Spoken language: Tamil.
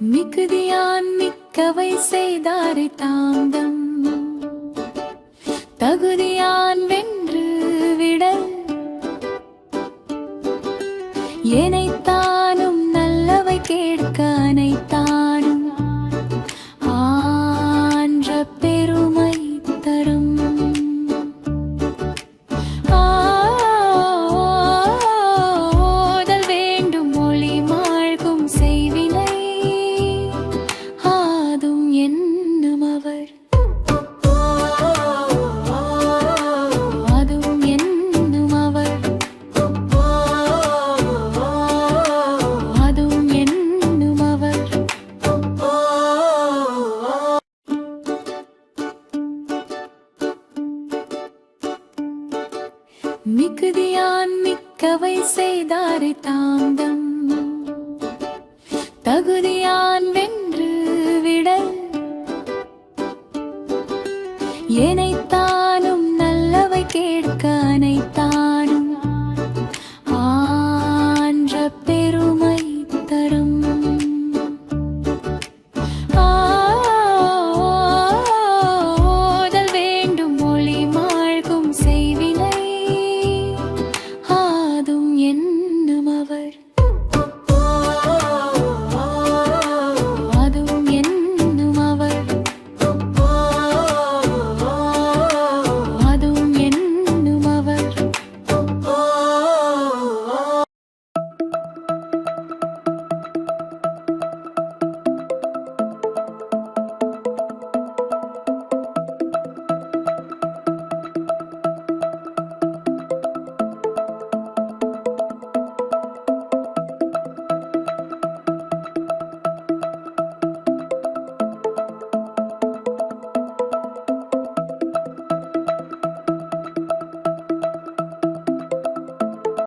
மிகுதியான் மிக்கவை செய்தாரை தாந்தம். தகுதியான் வென்று விடல். எனைத்தானும் மிகுதியான் மிக்கவை செய்தாரை தாந்தம் தகுதியான் வென்று விடல் எனைத்தானும் நல்லவை கேட்க அனைத்து